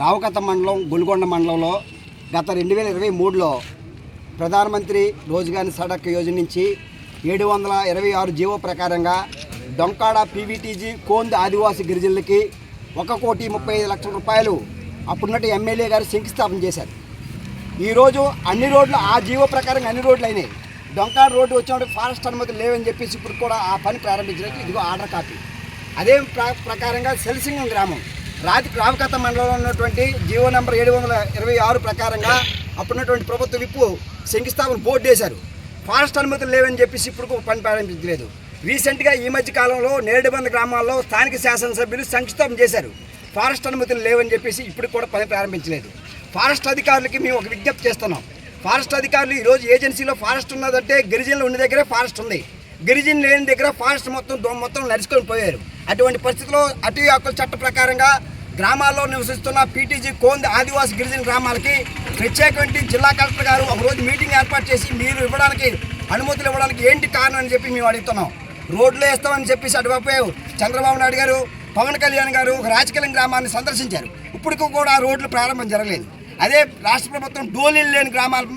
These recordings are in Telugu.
రావకత మండలం గుల్గొండ మండలంలో గత రెండు వేల ఇరవై మూడులో ప్రధానమంత్రి రోజ్గార్ సడక్ యోజన నుంచి ఏడు వందల ఇరవై ఆరు జీవో ప్రకారంగా డొంకాడ పీవీటీజీ కోంది ఆదివాసీ గిరిజనులకి ఒక కోటి ముప్పై ఐదు లక్షల రూపాయలు అప్పుడున్నట్టు ఎమ్మెల్యే గారు శంకుస్థాపన చేశారు. ఈరోజు అన్ని రోడ్లు ఆ జీవో ప్రకారంగా అన్ని రోడ్లు అయినాయి. డొంకాడ రోడ్డు వచ్చినప్పుడు ఫారెస్ట్ అనుమతి లేవని చెప్పేసి ఇప్పుడు కూడా ఆ పని ప్రారంభించినట్టు ఇదిగో ఆర్డర్ కాపీ. అదే ప్రకారంగా సెల్సింగం గ్రామం. రాతి రామకథ మండలంలో ఉన్నటువంటి జీవో నెంబర్ ఏడు వందల ఇరవై ఆరు ప్రకారంగా అప్పుడున్నటువంటి ప్రభుత్వ విప్పు శంకుస్థాపన బోర్డు వేశారు. ఫారెస్ట్ అనుమతులు లేవని చెప్పేసి ఇప్పుడు పని ప్రారంభించలేదు. రీసెంట్గా ఈ మధ్య కాలంలో నేరేడుబంద గ్రామాల్లో స్థానిక శాసనసభ్యులు సంక్షిప్తం చేశారు. ఫారెస్ట్ అనుమతులు లేవని చెప్పేసి ఇప్పుడు కూడా పని ప్రారంభించలేదు. ఫారెస్ట్ అధికారులకి మేము ఒక విజ్ఞప్తి చేస్తున్నాం. ఫారెస్ట్ అధికారులు ఈరోజు ఏజెన్సీలో ఫారెస్ట్ ఉన్నదంటే గిరిజనులు ఉన్న దగ్గరే ఫారెస్ట్ ఉంది. గిరిజనులు లేని దగ్గర ఫారెస్ట్ మొత్తం మొత్తం నడుచుకొని పోయారు. అటువంటి పరిస్థితిలో అటవీ హక్కుల చట్ట ప్రకారంగా గ్రామాల్లో నివసిస్తున్న పీటీజీ కోంద ఆదివాసి గిరిజన గ్రామాలకి ప్రత్యేకమైన జిల్లా కలెక్టర్ గారు ఒక రోజు మీటింగ్ ఏర్పాటు చేసి మీరు ఇవ్వడానికి అనుమతులు ఇవ్వడానికి ఏంటి కారణం అని చెప్పి మేము అడుగుతున్నాం. రోడ్లు వేస్తామని చెప్పేసి అటువైపు చంద్రబాబు నాయుడు గారు పవన్ కళ్యాణ్ గారు ఒక రాజకీయ గ్రామాన్ని సందర్శించారు. ఇప్పటికీ కూడా ఆ రోడ్లు ప్రారంభం జరగలేదు. అదే రాష్ట్ర ప్రభుత్వం డోలీలు లేని గ్రామాలు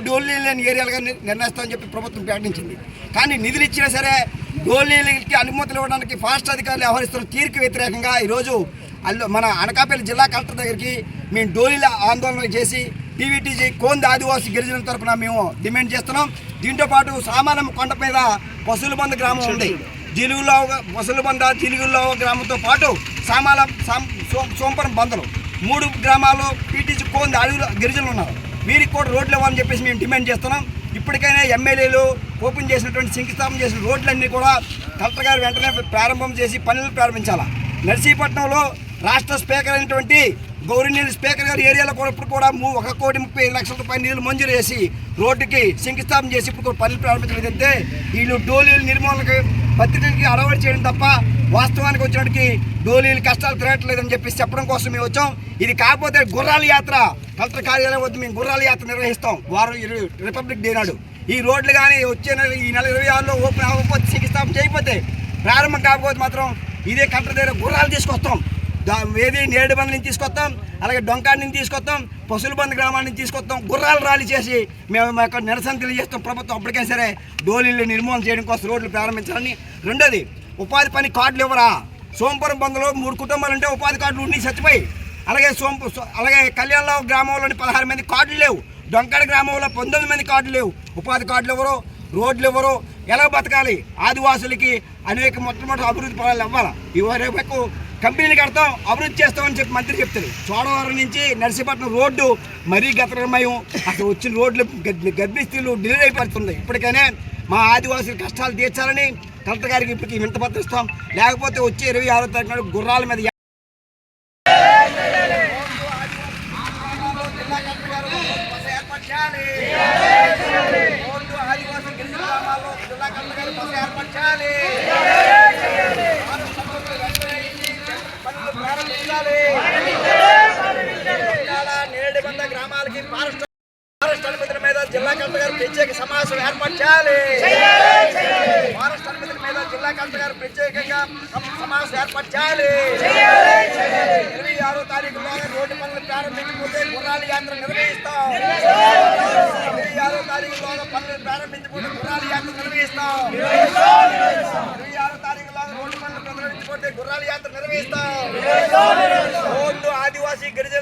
డోలీలు లేని ఏరియాలుగా నిర్ణయిస్తామని చెప్పి ప్రభుత్వం ప్రకటించింది. కానీ నిధులు ఇచ్చినా సరే డోలీలకి అనుమతులు ఇవ్వడానికి ఫారెస్ట్ అధికారులు వ్యవహరిస్తున్న తీరుకు వ్యతిరేకంగా ఈరోజు అల్లు మన అనకాపల్లి జిల్లా కలెక్టర్ దగ్గరికి మేము డోలీల ఆందోళన చేసి టీవీటీజీ కోంది ఆదివాసి గిరిజనుల తరపున మేము డిమాండ్ చేస్తున్నాం. దీంతో పాటు సామానం కొండ మీద పశువుల బంద గ్రామం ఉంది. జిలుగులో పశువుల బంద జిలుగుల్లో గ్రామంతో పాటు సామాల సాం సోం- సోంపురం బందలు మూడు గ్రామాల్లో పీటీసీ కోంది అడవులు గిరిజనులు ఉన్నారు. వీరికి కూడా రోడ్లు ఇవ్వాలని చెప్పేసి మేము డిమాండ్ చేస్తున్నాం. ఇప్పటికైనా ఎమ్మెల్యేలు ఓపెన్ చేసినటువంటి శంకుస్థాపన చేసిన రోడ్లన్నీ కూడా కలెక్టర్ గారు వెంటనే ప్రారంభం చేసి పనులు ప్రారంభించాలా. నర్సీపట్నంలో రాష్ట్ర స్పీకర్ అయినటువంటి గౌరీనీళ్ళు స్పీకర్ గారి ఏరియాలో కూడా ఇప్పుడు కూడా మూ- ఒక కోటి ముప్పై ఐదు లక్షల రూపాయల నిధులు మంజూరు చేసి రోడ్డుకి శంకుస్థాపన చేసి ఇప్పుడు పనులు ప్రారంభించలేదంటే వీళ్ళు డోలీలు నిర్మూలనకి పత్రికలకి అలవాటు చేయడం తప్ప వాస్తవానికి వచ్చినట్టుకి డోలీలు కష్టాలు తిరగట్లేదని చెప్పి చెప్పడం కోసం మేము వచ్చాం. ఇది కాకపోతే గుర్రాల యాత్ర. కలెక్టర్ కార్యాలయం వద్ద మేము గుర్రాల యాత్ర నిర్వహిస్తాం. వారం రిపబ్లిక్ డే నాడు. ఈ రోడ్లు కానీ వచ్చే నెల ఈ నెల ఇరవై ఆరులో ఓపెన్ అవ్వకపోతే శంకుస్థాపన చేయకపోతే ప్రారంభం కాకపోతే మాత్రం ఇదే కలెక్టర్ దగ్గర గుర్రాలు తీసుకొస్తాం. ఏది నేడు బండ్ నుంచి తీసుకొస్తాం అలాగే డొంకాడి నుంచి తీసుకొస్తాం పశువుల బంద్ గ్రామాల నుంచి తీసుకొస్తాం గుర్రాలు ర్యాలీ చేసి మేము మా యొక్క నిరసన తెలియజేస్తాం ప్రభుత్వం అప్పటికైనా సరే డోలీలు నిర్మూలన చేయడం కోసం రోడ్లు ప్రారంభించాలని. రెండోది ఉపాధి పని కార్డులు ఇవ్వరా? సోంపురం బంద్లో మూడు కుటుంబాలు ఉంటే ఉపాధి కార్డులు ఉండి చచ్చిపోయి అలాగే సోంపు అలాగే కళ్యాణలో గ్రామంలోని పదహారు మంది కార్డులు లేవు డొంకాడ గ్రామంలో పంతొమ్మిది మంది కార్డులు లేవు. ఉపాధి కార్డులు ఎవరు? రోడ్లు ఎవరు? ఎలా బతకాలి? ఆదివాసులకి అనేక మొట్టమొదటి అభివృద్ధి పదాలు ఇవ్వాలి? ఇవరకు కంపెనీలు కడతాం అభివృద్ధి చేస్తామని చెప్పి మంత్రి చెప్తారు. చోడవరం నుంచి నర్సీపట్నం రోడ్డు మరీ గతమయం అక్కడ వచ్చిన రోడ్లు గర్భ- డిలే అయిపోతుంది ఇప్పటికైనా మా ఆదివాసుల కష్టాలు తీర్చాలని కలెక్టర్ గారికి ఇప్పటికి వింత ఇస్తాం. లేకపోతే వచ్చే ఇరవై ఆరో తారీఖు నాడు గుర్రాల మీద ఏర్పాటు చేయాలి ఓల్డ్ ఆదివాసీ గిరిజన గ్రామాల్లో జిల్లా కలెక్టర్ గారు బస్సు ఏర్పాటు చేయాలి పనులు ప్రారంభించాలి ఇవాళ నేరేడుబంద గ్రామాలకి ఫారెస్ట్ ఫారెస్ట్ అనుమతుల మీద జిల్లా కలెక్టర్ గారు ప్రత్యేక సమావేశం ఏర్పాటు చేయాలి. ఫారెస్ట్ అనుమతుల మీద జిల్లా కలెక్టర్ గారు ప్రత్యేకంగా సమావేశం ఏర్పాటు చేయాలి. ఇరవై ఆరో తారీఖు తారీఖులో రోడ్డు పనులు ప్రారంభించకపోతే గుర్రాల యాత్ర నిర్వహిస్తాం. ఇరవై ఆరో తారీఖు తారీఖులో పనులు ప్రారంభించకపోతే గుర్రాల యాత్ర నిర్వహిస్తాం. ఇరవై ఆరో తారీఖు తారీఖులో రోడ్డు పనులు ప్రారంభించకపోతే గుర్రాల యాత్ర నిర్వహిస్తాం. రోడ్డు ఆదివాసీ గిరిజన